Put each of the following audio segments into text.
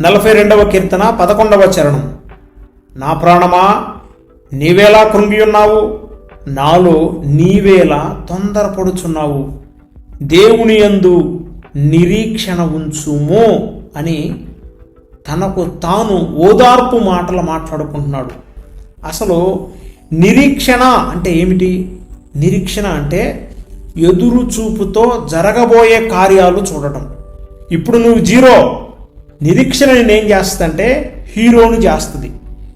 నలభై రెండవ కీర్తన పదకొండవ చరణం. నా ప్రాణమా నీవేలా కృంగియున్నావు? నాలో నీవేలా తొందరపడుచున్నావు? దేవుని యందు నిరీక్షణ ఉంచుము అని తనకు తాను ఓదార్పు మాటలు మాట్లాడుకుంటున్నాడు. అసలు నిరీక్షణ అంటే ఏమిటి? నిరీక్షణ అంటే ఎదురు చూపుతో జరగబోయే కార్యాలు చూడటం. ఇప్పుడు నువ్వు జీరో. నిరీక్షణ నేనేం చేస్తుందంటే హీరోని చేస్తుంది.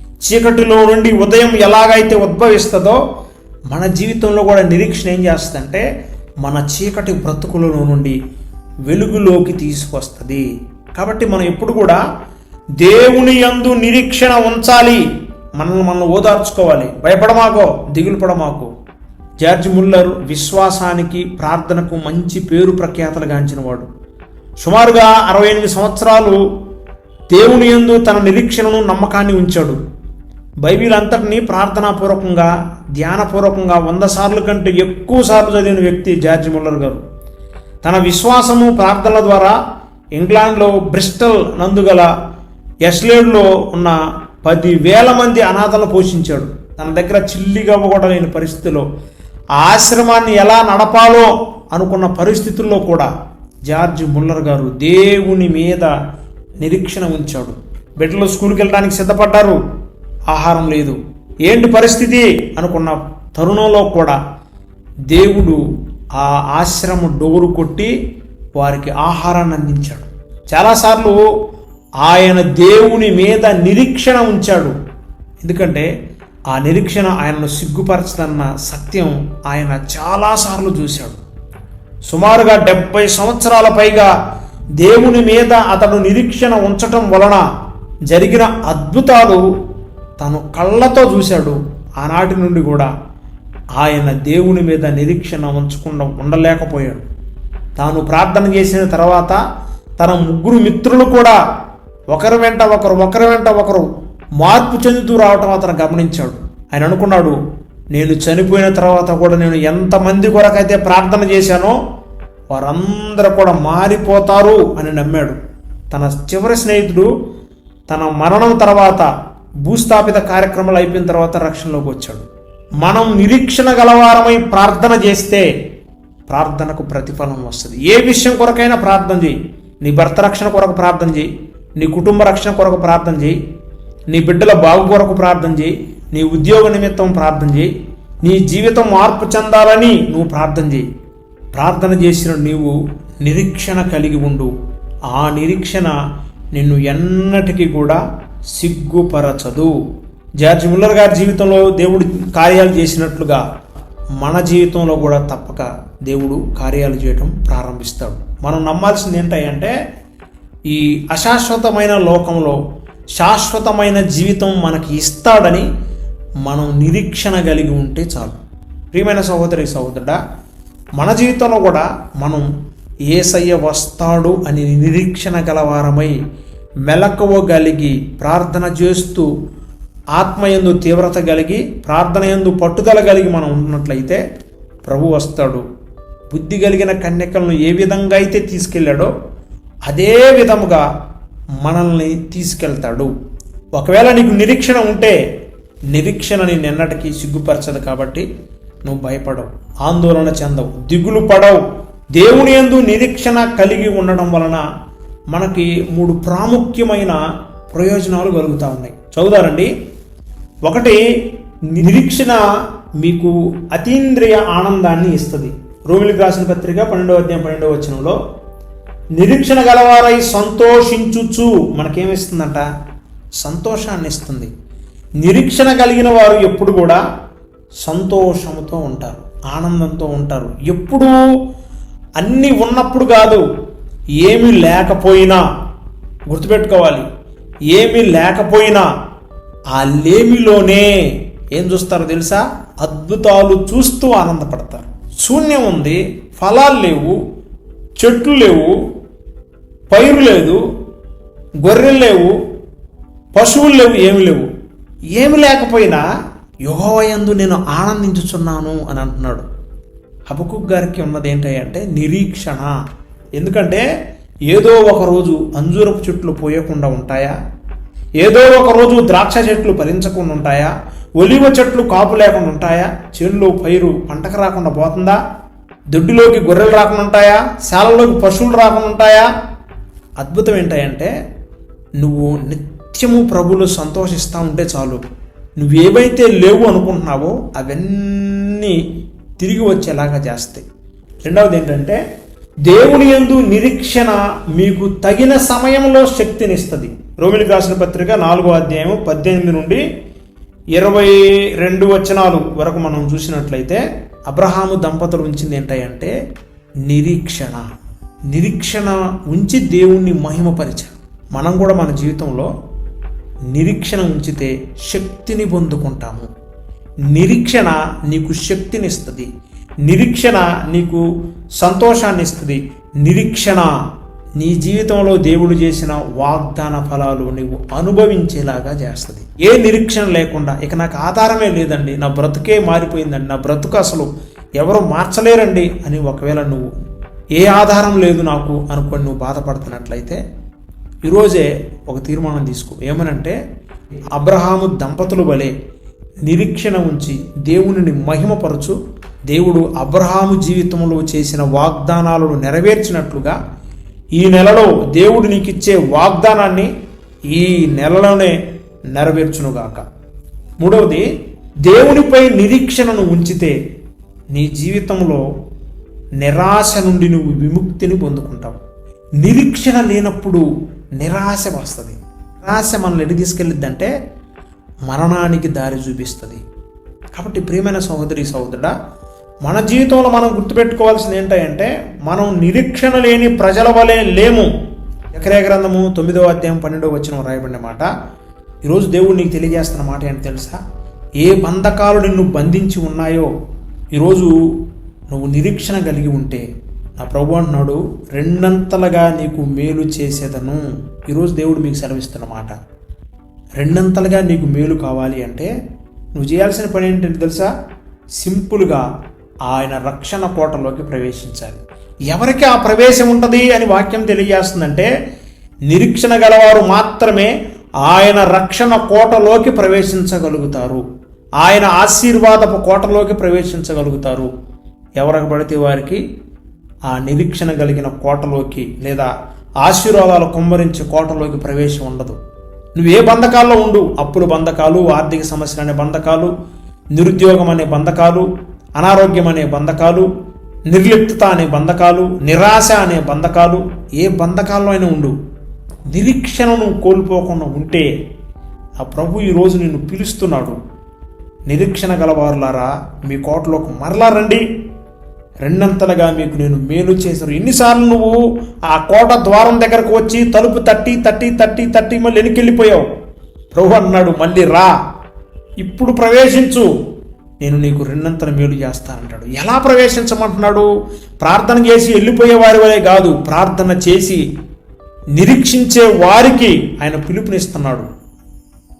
చీకటిలో నుండి ఉదయం ఎలాగైతే ఉద్భవిస్తుందో మన జీవితంలో కూడా నిరీక్షణ ఏం చేస్తుందంటే మన చీకటి బ్రతుకులలో నుండి వెలుగులోకి తీసుకొస్తుంది. కాబట్టి మనం ఎప్పుడు కూడా దేవుని యందు నిరీక్షణ ఉంచాలి. మనల్ని మనం ఓదార్చుకోవాలి. భయపడమాకో దిగులు పడమాకో. జార్జ్ ముల్లర్ విశ్వాసానికి ప్రార్థనకు మంచి పేరు ప్రఖ్యాతలు గాంచినవాడు. సుమారుగా అరవై ఎనిమిది సంవత్సరాలు దేవుని యందు తన నిరీక్షణను నమ్మకాన్ని ఉంచాడు. బైబిల్ అంతటినీ ప్రార్థనాపూర్వకంగా ధ్యానపూర్వకంగా వంద సార్లు కంటే ఎక్కువ సార్లు చదివిన వ్యక్తి జార్జ్ ముల్లర్ గారు. తన విశ్వాసము ప్రార్థనల ద్వారా ఇంగ్లాండ్లో బ్రిస్టల్ నందుగల ఎస్లేడ్లో ఉన్న పదివేల మంది అనాథలను పోషించాడు. తన దగ్గర చిల్లిగా కూడా లేని పరిస్థితిలో ఆ ఆశ్రమాన్ని ఎలా నడపాలో అనుకున్న పరిస్థితుల్లో కూడా జార్జ్ ముల్లర్ గారు దేవుని మీద నిరీక్షణ ఉంచాడు. బిడ్డలు స్కూల్కి వెళ్ళడానికి సిద్ధపడ్డారు. ఆహారం లేదు. ఏంటి పరిస్థితి? అనుకున్న తరుణంలో కూడా దేవుడు ఆ ఆశ్రమ డోరు కొట్టి వారికి ఆహారాన్ని అందించాడు. చాలాసార్లు ఆయన దేవుని మీద నిరీక్షణ ఉంచాడు. ఎందుకంటే ఆ నిరీక్షణ ఆయనను సిగ్గుపరచదన్న సత్యం ఆయన చాలాసార్లు చూశాడు. సుమారుగా డెబ్బై సంవత్సరాల పైగా దేవుని మీద అతడు నిరీక్షణ ఉంచటం వలన జరిగిన అద్భుతాలు తను కళ్ళతో చూశాడు. ఆనాటి నుండి కూడా ఆయన దేవుని మీద నిరీక్షణ ఉంచకుండా ఉండలేకపోయాడు. తాను ప్రార్థన చేసిన తర్వాత తన ముగ్గురు మిత్రులు కూడా ఒకరి వెంట ఒకరు ఒకరి వెంట ఒకరు మార్పు చెందుతూ రావటం అతను గమనించాడు. ఆయన అనుకున్నాడు నేను చనిపోయిన తర్వాత కూడా నేను ఎంతమంది కొరకైతే ప్రార్థన చేశానో వారందరూ కూడా మారిపోతారు అని నమ్మాడు. తన చివరి స్నేహితుడు తన మరణం తర్వాత భూస్థాపిత కార్యక్రమాలు అయిపోయిన తర్వాత రక్షణలోకి వచ్చాడు. మనం నిరీక్షణ గలవారమై ప్రార్థన చేస్తే ప్రార్థనకు ప్రతిఫలం వస్తుంది. ఏ విషయం కొరకైనా ప్రార్థన చేయి. నీ భర్త రక్షణ కొరకు ప్రార్థన చేయి. నీ కుటుంబ రక్షణ కొరకు ప్రార్థన చేయి. నీ బిడ్డల బాగు కొరకు ప్రార్థన చేయి. నీ ఉద్యోగ నిమిత్తం ప్రార్థన చేయి. నీ జీవితం మార్పు చెందాలని నువ్వు ప్రార్థన చేయి. ప్రార్థన చేసిన నీవు నిరీక్షణ కలిగి ఉండు. ఆ నిరీక్షణ నిన్ను ఎన్నటికీ కూడా సిగ్గుపరచదు. జార్జ్ ముల్లర్ గారి జీవితంలో దేవుడు కార్యాలు చేసినట్లుగా మన జీవితంలో కూడా తప్పక దేవుడు కార్యాలు చేయటం ప్రారంభిస్తాడు. మనం నమ్మాల్సింది ఏంటంటే ఈ అశాశ్వతమైన లోకంలో శాశ్వతమైన జీవితం మనకి ఇస్తాడని మనం నిరీక్షణ కలిగి ఉంటే చాలు. ప్రియమైన సహోదరి సహోదరుడా మన జీవితంలో కూడా మనం ఏసయ్య వస్తాడు అని నిరీక్షణ గలవారమై మెలకువగలిగి ప్రార్థన చేస్తూ ఆత్మయందు తీవ్రత కలిగి ప్రార్థన యందు పట్టుదల కలిగి మనం ఉన్నట్లయితే ప్రభు వస్తాడు. బుద్ధి కలిగిన కన్యకలను ఏ విధంగా అయితే తీసుకెళ్ళాడో అదే విధముగా మనల్ని తీసుకెళ్తాడు. ఒకవేళ నీకు నిరీక్షణ ఉంటే నిరీక్షణ నిన్నటికీ సిగ్గుపరచదు కాబట్టి నువ్వు భయపడవు ఆందోళన చెందవు దిగులు పడవు. దేవుని యందు నిరీక్షణ కలిగి ఉండడం వలన మనకి మూడు ప్రాముఖ్యమైన ప్రయోజనాలు కలుగుతూ ఉన్నాయి. చదువుదారండి. ఒకటి నిరీక్షణ మీకు అతీంద్రియ ఆనందాన్ని ఇస్తుంది. రోమిలికి రాసిన పత్రిక పన్నెండవ అధ్యాయం పన్నెండవ వచనంలో నిరీక్షణ గలవారై సంతోషించుచు మనకేమిస్తుందంట? సంతోషాన్ని ఇస్తుంది నిరీక్షణ కలిగిన వారు ఎప్పుడు కూడా సంతోషంతో ఉంటారు ఆనందంతో ఉంటారు. ఎప్పుడూ అన్నీ ఉన్నప్పుడు కాదు ఏమీ లేకపోయినా గుర్తుపెట్టుకోవాలి. ఏమీ లేకపోయినా ఆ లేమిలోనే ఏం చూస్తారో తెలుసా? అద్భుతాలు చూస్తూ ఆనందపడతారు. శూన్యం ఉంది ఫలాలు లేవు చెట్లు లేవు పైరు లేదు గొర్రెలు లేవు పశువులు లేవు ఏమి లేవు. ఏమి లేకపోయినా యుహోవయందు నేను ఆనందించుచున్నాను అని అంటున్నాడు. హబకుక్ గారికి ఉన్నది ఏంటంటే నిరీక్షణ. ఎందుకంటే ఏదో ఒక రోజు అంజూరపు చెట్లు పోయకుండా ఉంటాయా? ఏదో ఒక రోజు ద్రాక్ష చెట్లు భరించకుండా ఉంటాయా? ఒలివ చెట్లు కాపు లేకుండా ఉంటాయా? చేనులో పైరు పంటకు రాకుండా పోతుందా? దొడ్డిలోకి గొర్రెలు రాకుండా ఉంటాయా? శాలలోకి పశువులు రాకుండా ఉంటాయా? అద్భుతం ఏంటంటే నువ్వు నిత్యము ప్రభులు సంతోషిస్తూ ఉంటే చాలు. నువ్వేవైతే లేవు అనుకుంటున్నావో అవన్నీ తిరిగి వచ్చేలాగా చేస్తాయి. రెండవది ఏంటంటే దేవుని యందు నిరీక్షణ మీకు తగిన సమయంలో శక్తినిస్తుంది. రోమిలికి రాసిన పత్రిక నాలుగో అధ్యాయం పద్దెనిమిది నుండి ఇరవై రెండు వచనాలు వరకు మనం చూసినట్లయితే అబ్రహాము దంపతులు ఉంచింది ఏంటంటే నిరీక్షణ. నిరీక్షణ ఉంచి దేవుణ్ణి మహిమపరిచారు. మనం కూడా మన జీవితంలో నిరీక్షణ ఉంచితే శక్తిని పొందుకుంటాము. నిరీక్షణ నీకు శక్తినిస్తుంది. నిరీక్షణ నీకు సంతోషాన్ని ఇస్తుంది నిరీక్షణ నీ జీవితంలో దేవుడు చేసిన వాగ్దాన ఫలాలు నువ్వు అనుభవించేలాగా చేస్తుంది. ఏ నిరీక్షణ లేకుండా ఇక నాకు ఆధారమే లేదండి నా బ్రతుకే మారిపోయిందండి నా బ్రతుకు అసలు ఎవరు మార్చలేరండి అని ఒకవేళ నువ్వు ఏ ఆధారం లేదు నాకు అనుకొని నువ్వు బాధపడుతున్నట్లయితే ఈరోజే ఒక తీర్మానం తీసుకో. ఏమనంటే అబ్రహాము దంపతులు వలె నిరీక్షణ ఉంచి దేవునిని మహిమపరచు దేవుడు అబ్రహాము జీవితంలో చేసిన వాగ్దానాలను నెరవేర్చినట్లుగా ఈ నెలలో దేవుడు నీకు ఇచ్చే వాగ్దానాన్ని ఈ నెలలోనే నెరవేర్చునుగాక. మూడవది దేవునిపై నిరీక్షణను ఉంచితే నీ జీవితంలో నిరాశ నుండి నువ్వు విముక్తిని పొందుకుంటావు. నిరీక్షణ లేనప్పుడు నిరాశ వస్తుంది. నిరాశ మనల్ని ఎటు తీసుకెళ్ళిద్దంటే మరణానికి దారి చూపిస్తుంది. కాబట్టి ప్రియమైన సహోదరి సహోదరుడా మన జీవితంలో మనం గుర్తుపెట్టుకోవాల్సింది ఏంటంటే మనం నిరీక్షణ లేని ప్రజల వలె లేము. ఎకరే గ్రంథము తొమ్మిదో అధ్యాయం పన్నెండో వచ్చిన రాయబడిన మాట. ఈరోజు దేవుడు నీకు తెలియజేస్తున్న మాట ఏంటి తెలుసా? ఏ బంధకాలు నిన్ను బంధించి ఉన్నాయో ఈరోజు నువ్వు నిరీక్షణ కలిగి ఉంటే నా ప్రభు అంటున్నాడు రెండంతలుగా నీకు మేలు చేసేదను. ఈరోజు దేవుడు మీకు సెలవిస్తున్నమాట రెండంతలుగా నీకు మేలు కావాలి అంటే నువ్వు చేయాల్సిన పని ఏంటంటే తెలుసా? సింపుల్గా ఆయన రక్షణ కోటలోకి ప్రవేశించాలి. ఎవరికి ఆ ప్రవేశం ఉంటుంది అని వాక్యం తెలియజేస్తుందంటే నిరీక్షణ గలవారు మాత్రమే ఆయన రక్షణ కోటలోకి ప్రవేశించగలుగుతారు. ఆయన ఆశీర్వాదపు కోటలోకి ప్రవేశించగలుగుతారు. ఎవరికి పడితే వారికి ఆ నిరీక్షణ కలిగిన కోటలోకి లేదా ఆశీర్వాదాలు కుమ్మరించే కోటలోకి ప్రవేశం ఉండదు. నువ్వు ఏ బంధకాల్లో ఉండు అప్పుల బంధకాలు ఆర్థిక సమస్యలు అనే బంధకాలు నిరుద్యోగం అనే బంధకాలు అనారోగ్యం అనే బంధకాలు నిర్లిప్తత అనే బంధకాలు నిరాశ అనే బంధకాలు ఏ బంధకాల్లో అయినా ఉండు. నిరీక్షణను కోల్పోకుండా ఉంటే ఆ ప్రభు ఈరోజు నిన్ను పిలుస్తున్నాడు. నిరీక్షణ గలవారులారా మీ కోటలోకి మరలా రండి. రెండంతలుగా మీకు నేను మేలు చేశాను. ఎన్నిసార్లు నువ్వు ఆ కోట ద్వారం దగ్గరకు వచ్చి తలుపు తట్టి తట్టి తట్టి తట్టి మళ్ళీ వెనుకెళ్ళిపోయావు ప్రభు అన్నాడు మళ్ళీ రా. ఇప్పుడు ప్రవేశించు. నేను నీకు రెండంతల మేలు చేస్తానంటాడు. ఎలా ప్రవేశించమంటున్నాడు? ప్రార్థన చేసి వెళ్ళిపోయే వారి వలె కాదు. ప్రార్థన చేసి నిరీక్షించే వారికి ఆయన పిలుపునిస్తున్నాడు.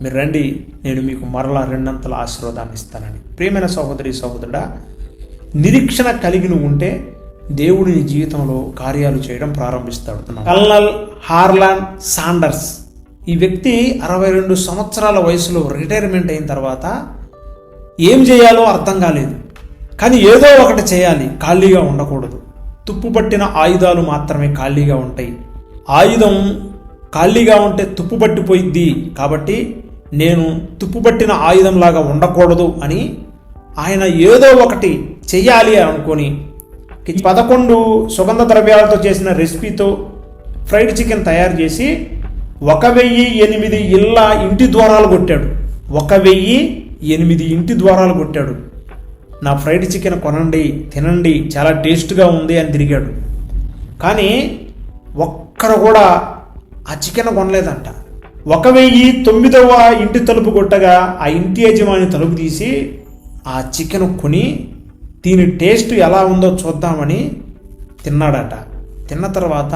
మీరు రండి. నేను మీకు మరలా రెండంతల ఆశీర్వాదాన్ని ఇస్తానని. ప్రియమైన సహోదరి సహోదరుడా నిరీక్షణ కలిగి నువ్వు ఉంటే దేవుడు నీ జీవితంలో కార్యాలు చేయడం ప్రారంభిస్తాడు. Colonel Harland Sanders. ఈ వ్యక్తి అరవై రెండు సంవత్సరాల వయసులో రిటైర్మెంట్ అయిన తర్వాత ఏం చేయాలో అర్థం కాలేదు. కానీ ఏదో ఒకటి చేయాలి ఖాళీగా ఉండకూడదు. తుప్పు పట్టిన ఆయుధాలు మాత్రమే ఖాళీగా ఉంటాయి. ఆయుధం ఖాళీగా ఉంటే తుప్పు పట్టిపోయిద్ది. కాబట్టి నేను తుప్పు పట్టిన ఆయుధంలాగా ఉండకూడదు అని ఆయన ఏదో ఒకటి చెయ్యాలి అనుకొని పదకొండు సుగంధ ద్రవ్యాలతో చేసిన రెసిపీతో ఫ్రైడ్ చికెన్ తయారు చేసి ఒక వెయ్యి ఎనిమిది ఇళ్ళ ఇంటి ద్వారాలు కొట్టాడు. ఒక వెయ్యి ఎనిమిది ఇంటి ద్వారాలు కొట్టాడు. నా ఫ్రైడ్ చికెన్ కొనండి తినండి చాలా టేస్ట్గా ఉంది అని తిరిగాడు. కానీ ఒక్కరు కూడా ఆ చికెన్ కొనలేదంట. ఒక వెయ్యి తొమ్మిదవ ఇంటి తలుపు కొట్టగా ఆ ఇంటి యజమాని తలుపు తీసి ఆ చికెన్ కొని దీని టేస్ట్ ఎలా ఉందో చూద్దామని తిన్నాడట. తిన్న తర్వాత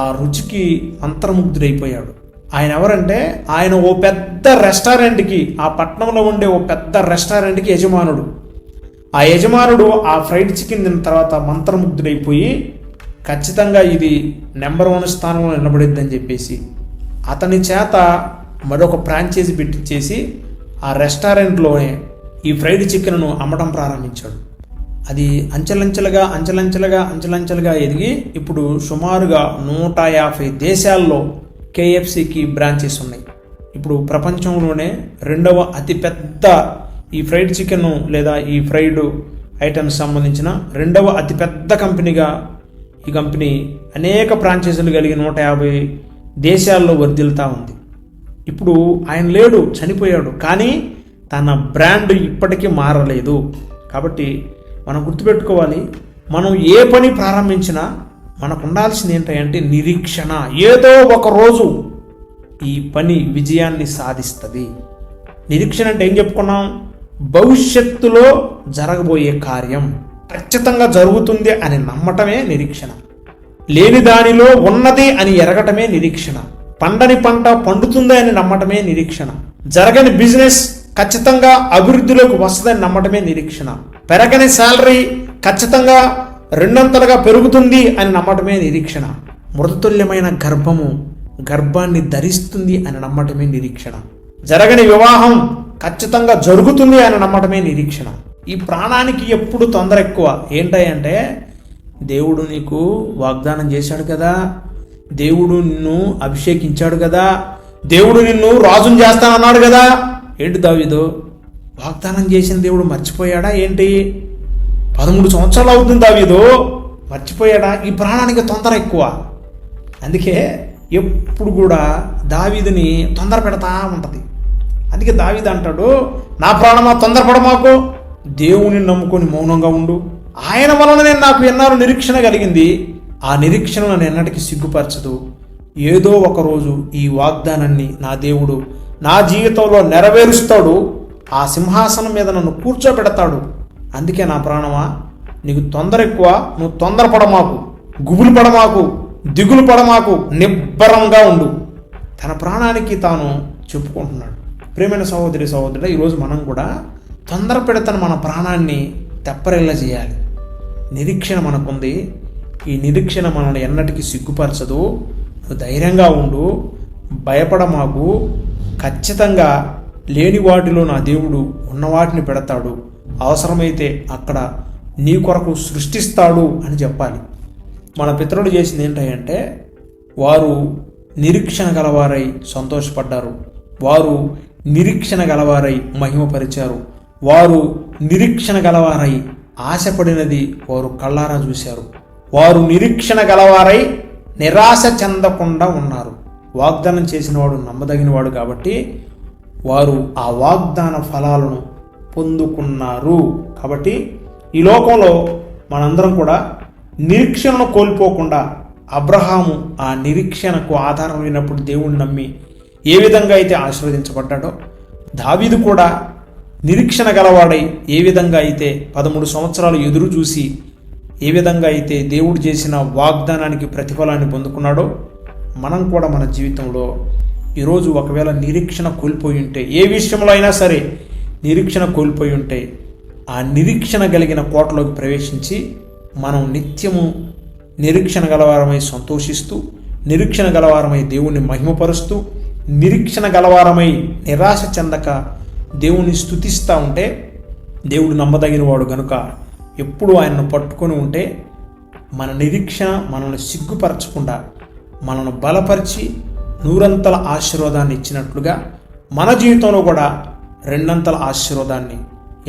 ఆ రుచికి అంతర్ముగ్ధుడైపోయాడు. ఆయన ఎవరంటే ఆయన ఓ పెద్ద రెస్టారెంట్కి ఆ పట్టణంలో ఉండే ఓ పెద్ద రెస్టారెంట్కి యజమానుడు. ఆ యజమానుడు ఆ ఫ్రైడ్ చికెన్ తిన్న తర్వాత మంత్రముగ్ధుడైపోయి ఖచ్చితంగా ఇది నెంబర్ వన్ స్థానంలో నిలబడిద్దని చెప్పేసి అతని చేత మరొక ఫ్రాంచైజీ పెట్టించేసి ఆ రెస్టారెంట్లోనే ఈ ఫ్రైడ్ చికెన్ను అమ్మడం ప్రారంభించాడు. అది అంచెలంచెలుగా అంచెలంచెలుగా అంచెలంచెలుగా ఎదిగి ఇప్పుడు సుమారుగా నూట యాభై దేశాల్లో కేఎఫ్సికి బ్రాంచెస్ ఉన్నాయి. ఇప్పుడు ప్రపంచంలోనే రెండవ అతిపెద్ద ఈ ఫ్రైడ్ చికెన్ లేదా ఈ ఫ్రైడ్ ఐటమ్స్ సంబంధించిన రెండవ అతిపెద్ద కంపెనీగా ఈ కంపెనీ అనేక ఫ్రాంచైజీలు కలిగి నూట యాభై దేశాల్లో వర్ధిల్తా ఉంది. ఇప్పుడు ఆయన లేడు చనిపోయాడు కానీ తన బ్రాండ్ ఇప్పటికీ మారలేదు. కాబట్టి మనం గుర్తుపెట్టుకోవాలి మనం ఏ పని ప్రారంభించినా మనకు ఉండాల్సింది ఏంటంటే నిరీక్షణ. ఏదో ఒక రోజు ఈ పని విజయాన్ని సాధిస్తుంది. నిరీక్షణ అంటే ఏం చెప్పుకున్నాం? భవిష్యత్తులో జరగబోయే కార్యం ఖచ్చితంగా జరుగుతుంది అని నమ్మటమే నిరీక్షణ. లేని దానిలో ఉన్నది అని ఎరగటమే నిరీక్షణ. పండని పంట పండుతుంది అని నమ్మటమే నిరీక్షణ. జరగని బిజినెస్ ఖచ్చితంగా అభివృద్ధిలోకి వస్తుందని నమ్మటమే నిరీక్షణ. పెరగని శాలరీ ఖచ్చితంగా రెండంతలుగా పెరుగుతుంది అని నమ్మటమే నిరీక్షణ. మృతతుల్యమైన గర్భము గర్భాన్ని ధరిస్తుంది అని నమ్మటమే నిరీక్షణ. జరగని వివాహం ఖచ్చితంగా జరుగుతుంది అని నమ్మటమే నిరీక్షణ. ఈ ప్రాణానికి ఎప్పుడు తొందర ఎక్కువ. ఏంటంటే దేవుడు నీకు వాగ్దానం చేశాడు కదా. దేవుడు నిన్ను అభిషేకించాడు కదా. దేవుడు నిన్ను రాజుని చేస్తానన్నాడు కదా. ఏంటి దావిదో? వాగ్దానం చేసిన దేవుడు మర్చిపోయాడా? ఏంటి? పదమూడు సంవత్సరాలు అవుతుంది దావీదు. మర్చిపోయాడా? ఈ ప్రాణానికి తొందర ఎక్కువ. అందుకే ఎప్పుడు కూడా దావీదుని తొందర పెడతా ఉంటుంది. అందుకే దావీదు అంటాడు నా ప్రాణమా? తొందరపడ మాకు దేవుని నమ్ముకొని మౌనంగా ఉండు. ఆయన వలన నేను నాకు ఎన్నారో నిరీక్షణ కలిగింది. ఆ నిరీక్షణ నన్ను ఎన్నటికీ సిగ్గుపరచదు. ఏదో ఒకరోజు ఈ వాగ్దానాన్ని నా దేవుడు నా జీవితంలో నెరవేరుస్తాడు. ఆ సింహాసనం మీద నన్ను కూర్చోబెడతాడు. అందుకే నా ప్రాణమా? నీకు తొందర ఎక్కువ నువ్వు తొందరపడమాకు. గుబులు పడమాకు దిగులు పడమాకు నిబ్బరంగా ఉండు. తన ప్రాణానికి తాను చెప్పుకుంటున్నాడు. ప్రేమైన సహోదరి సహోదరుడు ఈరోజు మనం కూడా తొందర పెడతను మన ప్రాణాన్ని తెప్పరిల్ల చేయాలి. నిరీక్షణ మనకుంది. ఈ నిరీక్షణ మనల్ని ఎన్నటికీ సిగ్గుపరచదు. నువ్వు ధైర్యంగా ఉండు. భయపడమాకు. ఖచ్చితంగా లేని వాటిలో నా దేవుడు ఉన్నవాటిని పెడతాడు. అవసరమైతే అక్కడ నీ కొరకు సృష్టిస్తాడు అని చెప్పాలి. మన పితరుడు చేసింది ఏంటంటే వారు నిరీక్షణ గలవారై సంతోషపడ్డారు. వారు నిరీక్షణ గలవారై మహిమపరిచారు. వారు నిరీక్షణ గలవారై ఆశపడినది వారు కళ్ళారా చూశారు. వారు నిరీక్షణ గలవారై నిరాశ చెందకుండా ఉన్నారు. వాగ్దానం చేసినవాడు నమ్మదగినవాడు కాబట్టి వారు ఆ వాగ్దాన ఫలాలను పొందుకున్నారు. కాబట్టి ఈ లోకంలో మనందరం కూడా నిరీక్షణను కోల్పోకుండా అబ్రహాము ఆ నిరీక్షణకు ఆధారమైనప్పుడు దేవుణ్ణి నమ్మి ఏ విధంగా అయితే ఆశీర్వదించబడ్డాడో దావీదు కూడా నిరీక్షణ గలవాడై ఏ విధంగా అయితే పదమూడు సంవత్సరాలు ఎదురు చూసి ఏ విధంగా అయితే దేవుడు చేసిన వాగ్దానానికి ప్రతిఫలాన్ని పొందుకున్నాడో మనం కూడా మన జీవితంలో ఈరోజు ఒకవేళ నిరీక్షణ కోల్పోయి ఉంటే ఏ విషయంలో అయినా సరే నిరీక్షణ కోల్పోయి ఉంటే ఆ నిరీక్షణ కలిగిన కోటలోకి ప్రవేశించి మనం నిత్యము నిరీక్షణ గలవారమై సంతోషిస్తూ నిరీక్షణ గలవారమై దేవుణ్ణి మహిమపరుస్తూ నిరీక్షణ గలవారమై నిరాశ చెందక దేవుణ్ణి స్తుతిస్తూ ఉంటే దేవుడు నమ్మదగిన వాడు గనుక ఎప్పుడు ఆయనను పట్టుకొని ఉంటే మన నిరీక్షణ మనల్ని సిగ్గుపరచకుండా మనల్ని బలపరిచి నూరంతల ఆశీర్వాదాన్ని ఇచ్చినట్లుగా మన జీవితంలో కూడా రెండంతల ఆశీర్వాదాన్ని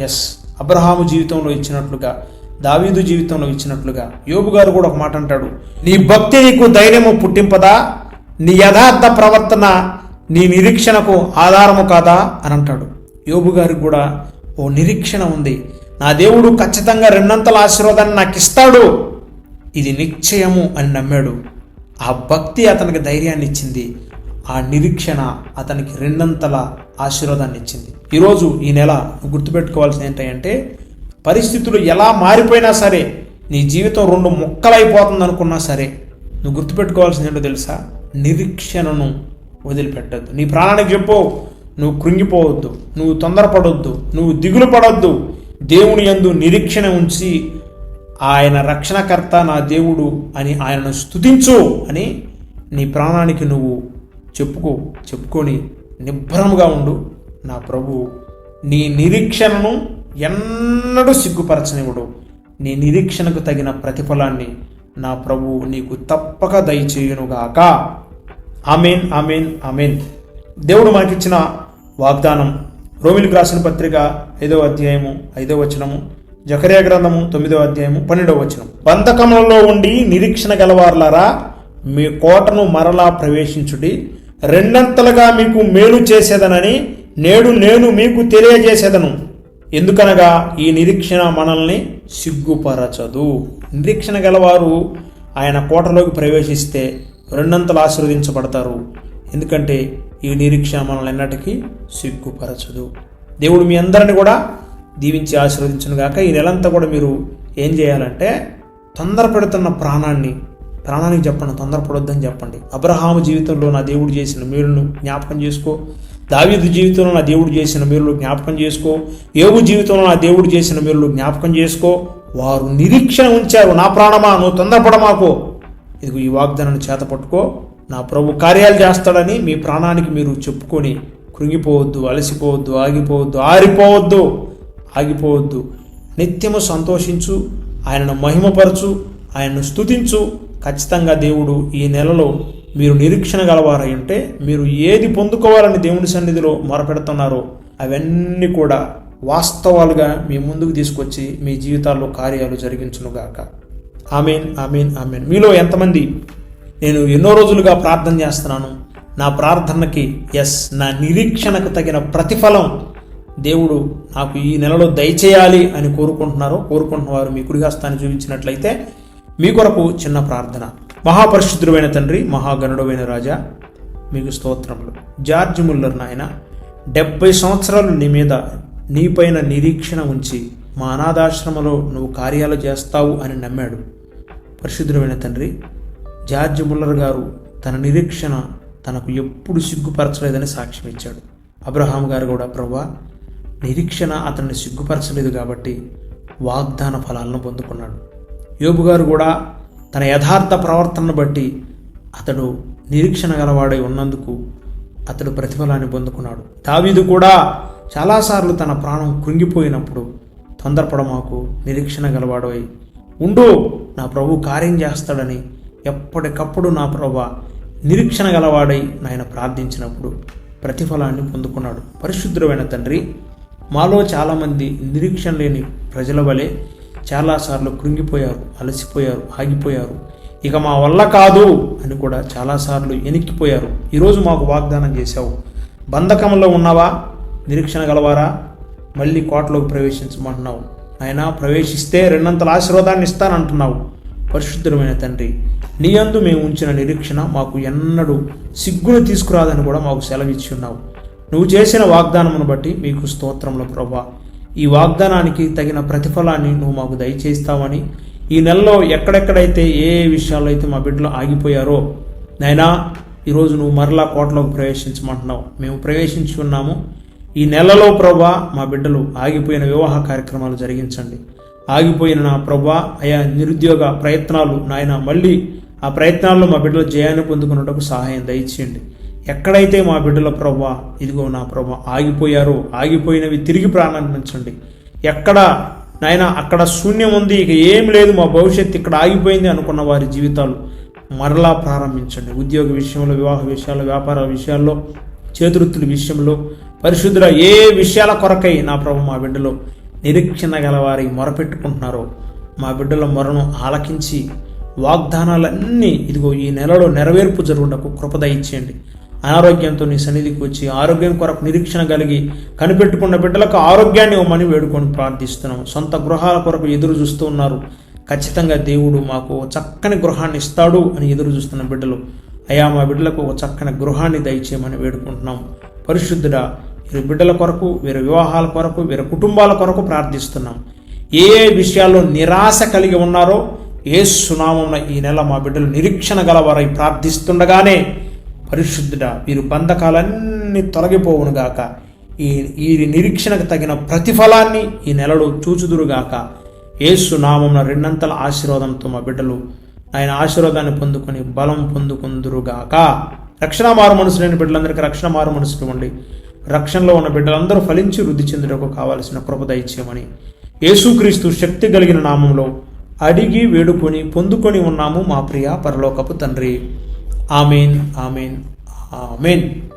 ఎస్ అబ్రహాము జీవితంలో ఇచ్చినట్లుగా దావీదు జీవితంలో ఇచ్చినట్లుగా యోబు గారు కూడా ఒక మాట అంటాడు నీ భక్తి నీకు ధైర్యము పుట్టింపదా? నీ యథార్థ ప్రవర్తన నీ నిరీక్షణకు ఆధారము కాదా? అని అంటాడు. యోబు గారికి కూడా ఓ నిరీక్షణ ఉంది. నా దేవుడు ఖచ్చితంగా రెండంతల ఆశీర్వాదాన్ని నాకు ఇస్తాడు ఇది నిశ్చయము అని నమ్మాడు. ఆ భక్తి అతనికి ధైర్యాన్ని ఇచ్చింది. ఆ నిరీక్షణ అతనికి రెండంతల ఆశీర్వాదాన్ని ఇచ్చింది. ఈరోజు ఈ నెల నువ్వు గుర్తుపెట్టుకోవాల్సింది ఏంటంటే పరిస్థితులు ఎలా మారిపోయినా సరే నీ జీవితం రెండు ముక్కలైపోతుంది అనుకున్నా సరే నువ్వు గుర్తుపెట్టుకోవాల్సింది ఏంటో తెలుసా? నిరీక్షణను వదిలిపెట్టద్దు. నీ ప్రాణానికి చెప్పు నువ్వు కృంగిపోవద్దు నువ్వు తొందరపడొద్దు నువ్వు దిగులు పడొద్దు దేవుని యందు నిరీక్షణ ఉంచి ఆయన రక్షణకర్త నా దేవుడు అని ఆయనను స్తుతించు అని నీ ప్రాణానికి నువ్వు చెప్పుకో చెప్పుకొని నిభ్రముగా ఉండు. నా ప్రభు నీ నిరీక్షణను ఎన్నడూ సిగ్గుపరచనివ్వడు. నీ నిరీక్షణకు తగిన ప్రతిఫలాన్ని నా ప్రభు నీకు తప్పక దయచేయునుగాక. Amen amen amen. దేవుడు మనకిచ్చిన వాగ్దానం రోమిలికి రాసిన పత్రిక ఐదవ అధ్యాయము ఐదవ వచనము జకర్యా గ్రంథము తొమ్మిదవ అధ్యాయము పన్నెండవ వచనం. బంధకములలో ఉండి నిరీక్షణ గలవార్లారా మీ కోటను మరలా ప్రవేశించుడి. రెండంతలుగా మీకు మేలు చేసేదనని నేడు నేను మీకు తెలియజేసేదను. ఎందుకనగా ఈ నిరీక్షణ మనల్ని సిగ్గుపరచదు. నిరీక్షణ గలవారు ఆయన కోటలోకి ప్రవేశిస్తే రెండంతలు ఆశీర్వదించబడతారు. ఎందుకంటే ఈ నిరీక్షణ మనల్ని ఎన్నటికీ సిగ్గుపరచదు. దేవుడు మీ అందరిని కూడా దీవించి ఆశీర్వదించును గాక. ఈ నెలంతా కూడా మీరు ఏం చేయాలంటే తొందరపడుతున్న ప్రాణాన్ని ప్రాణానికి చెప్పండి తొందరపడొద్దని చెప్పండి. అబ్రహాము జీవితంలో నా దేవుడు చేసిన మేలును జ్ఞాపకం చేసుకో. దావీదు జీవితంలో నా దేవుడు చేసిన మేలు జ్ఞాపకం చేసుకో. ఏవు జీవితంలో నా దేవుడు చేసిన మేలులు జ్ఞాపకం చేసుకో. వారు నిరీక్షణ ఉంచారు నా ప్రాణమా నువ్వు తొందరపడమాకో ఇదిగో ఈ వాగ్దానాన్ని చేతపట్టుకో నా ప్రభు కార్యాలు చేస్తాడని మీ ప్రాణానికి మీరు చెప్పుకొని కృంగిపోవద్దు అలసిపోవద్దు ఆగిపోవద్దు ఆరిపోవద్దు. ఆగిపోవద్దు. నిత్యము సంతోషించు ఆయనను మహిమపరచు ఆయనను స్తుతించు. ఖచ్చితంగా దేవుడు ఈ నెలలో మీరు నిరీక్షణ గలవారై ఉంటే మీరు ఏది పొందుకోవాలని దేవుని సన్నిధిలో మొరపెడుతున్నారో అవన్నీ కూడా వాస్తవాలుగా మీ ముందుకు తీసుకొచ్చి మీ జీవితాల్లో కార్యాలు జరిగించునుగాక. Amen amen amen. మీలో ఎంతమంది నేను ఎన్నో రోజులుగా ప్రార్థన చేస్తున్నాను. నా ప్రార్థనకి ఎస్ నా నిరీక్షణకు తగిన ప్రతిఫలం దేవుడు నాకు ఈ నెలలో దయచేయాలి అని కోరుకుంటున్నారో కోరుకుంటున్న వారు మీ కుడిగాస్తాన్ని చూపించినట్లయితే మీ కొరకు చిన్న ప్రార్థన. మహాపరిశుద్ధుడైన తండ్రి మహాగణుడమైన రాజా మీకు స్తోత్రములు. జార్జ్ ముల్లర్ నాయన డెబ్బై సంవత్సరాలు నీ మీద నీపైన నిరీక్షణ ఉంచి మా అనాథాశ్రమలో నువ్వు కార్యాలు చేస్తావు అని నమ్మాడు. పరిశుద్ధుడైన తండ్రి జార్జ్ ముల్లర్ గారు తన నిరీక్షణ తనకు ఎప్పుడు సిగ్గుపరచలేదని సాక్ష్యం ఇచ్చాడు అబ్రహాం గారు కూడా ప్రభా నిరీక్షణ అతన్ని సిగ్గుపరచలేదు కాబట్టి వాగ్దాన ఫలాలను పొందుకున్నాడు. యోబు గారు కూడా తన యథార్థ ప్రవర్తనను బట్టి అతడు నిరీక్షణ గలవాడై ఉన్నందుకు అతడు ప్రతిఫలాన్ని పొందుకున్నాడు. దావీదు కూడా చాలాసార్లు తన ప్రాణం కృంగిపోయినప్పుడు తొందరపడమాకు నిరీక్షణ గలవాడై ఉండు నా ప్రభు కార్యం చేస్తాడని ఎప్పటికప్పుడు నా ప్రభు నిరీక్షణ గలవాడై నాయన ప్రార్థించినప్పుడు ప్రతిఫలాన్ని పొందుకున్నాడు. పరిశుద్ధమైన తండ్రి మాలో చాలామంది నిరీక్షణ లేని ప్రజల వలె చాలాసార్లు కృంగిపోయారు అలసిపోయారు ఆగిపోయారు. ఇక మా వల్ల కాదు అని కూడా చాలాసార్లు ఎనిక్కిపోయారు. ఈరోజు మాకు వాగ్దానం చేశావు. బంధకంలో ఉన్నావా? నిరీక్షణ గలవారా? మళ్ళీ కోటలోకి ప్రవేశించమంటున్నావు. ఆయన ప్రవేశిస్తే రెండంతల ఆశీర్వాదాన్ని ఇస్తానంటున్నావు. పరిశుద్ధమైన తండ్రి నీయందు మేము ఉంచిన నిరీక్షణ మాకు ఎన్నడూ సిగ్గును తీసుకురాదని కూడా మాకు సెలవిచ్చి ఉన్నావు. నువ్వు చేసిన వాగ్దానమును బట్టి మీకు స్తోత్రములు ప్రభా. ఈ వాగ్దానానికి తగిన ప్రతిఫలాన్ని నువ్వు మాకు దయచేస్తావని ఈ నెలలో ఎక్కడెక్కడైతే ఏ ఏ విషయాల్లో అయితే మా బిడ్డలు ఆగిపోయారో నైనా ఈరోజు నువ్వు మరలా కోటలోకి ప్రవేశించమంటున్నావు. మేము ప్రవేశించి ఉన్నాము. ఈ నెలలో ప్రభా మా బిడ్డలు ఆగిపోయిన వివాహ కార్యక్రమాలు జరిగించండి. ఆగిపోయిన నా ప్రభా అయా నిరుద్యోగ ప్రయత్నాలు నాయన మళ్ళీ ఆ ప్రయత్నాల్లో మా బిడ్డలు జయాన్ని పొందుకున్నటకు సహాయం దయచేయండి. ఎక్కడైతే మా బిడ్డల ప్రభా ఇదిగో నా ప్రభా ఆగిపోయారో ఆగిపోయినవి తిరిగి ప్రారంభించండి ఎక్కడ నాయన అక్కడ శూన్యం ఉంది ఇక ఏం లేదు మా భవిష్యత్తు ఇక్కడ ఆగిపోయింది అనుకున్న వారి జీవితాలు మరలా ప్రారంభించండి. ఉద్యోగ విషయంలో వివాహ విషయాల్లో వ్యాపార విషయాల్లో చేతివృత్తుల విషయంలో పరిశుద్ధుల ఏ విషయాల కొరకై నా ప్రభు మా బిడ్డలో నిరీక్షణ గలవారి మొరపెట్టుకుంటున్నారో మా బిడ్డల మొరను ఆలకించి వాగ్దానాలన్నీ ఇదిగో ఈ నెలలో నెరవేర్పు జరుగుటకు కృపద ఇచ్చేయండి. అనారోగ్యంతో నీ సన్నిధికి వచ్చి ఆరోగ్యం కొరకు నిరీక్షణ కలిగి కనిపెట్టుకున్న బిడ్డలకు ఆరోగ్యాన్ని ఇవ్వమని వేడుకొని ప్రార్థిస్తున్నాం. సొంత గృహాల కొరకు ఎదురు చూస్తూ ఉన్నారు. ఖచ్చితంగా దేవుడు మాకు చక్కని గృహాన్ని ఇస్తాడు అని ఎదురు చూస్తున్న బిడ్డలు. అయా మా బిడ్డలకు ఒక చక్కని గృహాన్ని దయచేయమని వేడుకుంటున్నాం. పరిశుద్ధుడా వీరి బిడ్డల కొరకు వీరి వివాహాల కొరకు వీరి కుటుంబాల కొరకు ప్రార్థిస్తున్నాం. ఏ ఏ విషయాల్లో నిరాశ కలిగి ఉన్నారో ఏ సునామం ఈ నెల మా బిడ్డలు నిరీక్షణ గలవారై ప్రార్థిస్తుండగానే పరిశుద్ధుడ వీరు బంధకాలన్నీ తొలగిపోవునుగాక ఈ ఈ నిరీక్షణకు తగిన ప్రతిఫలాన్ని ఈ నెలలో చూచుదురుగాక ఏసు నామం రెండంతల ఆశీర్వాదంతో మా బిడ్డలు ఆయన ఆశీర్వాదాన్ని పొందుకొని బలం పొందుకుందురుగాక రక్షణ మారు మనసు లేని బిడ్డలందరికీ రక్షణ మారు మనసు ఇవ్వండి. రక్షణలో ఉన్న బిడ్డలందరూ ఫలించి వృద్ధి చెందుటకు కావలసిన కృప దయచేయమని యేసుక్రీస్తు శక్తి కలిగిన నామంలో అడిగి వేడుకొని పొందుకొని ఉన్నాము మా ప్రియ పరలోకపు తండ్రి. Amen amen amen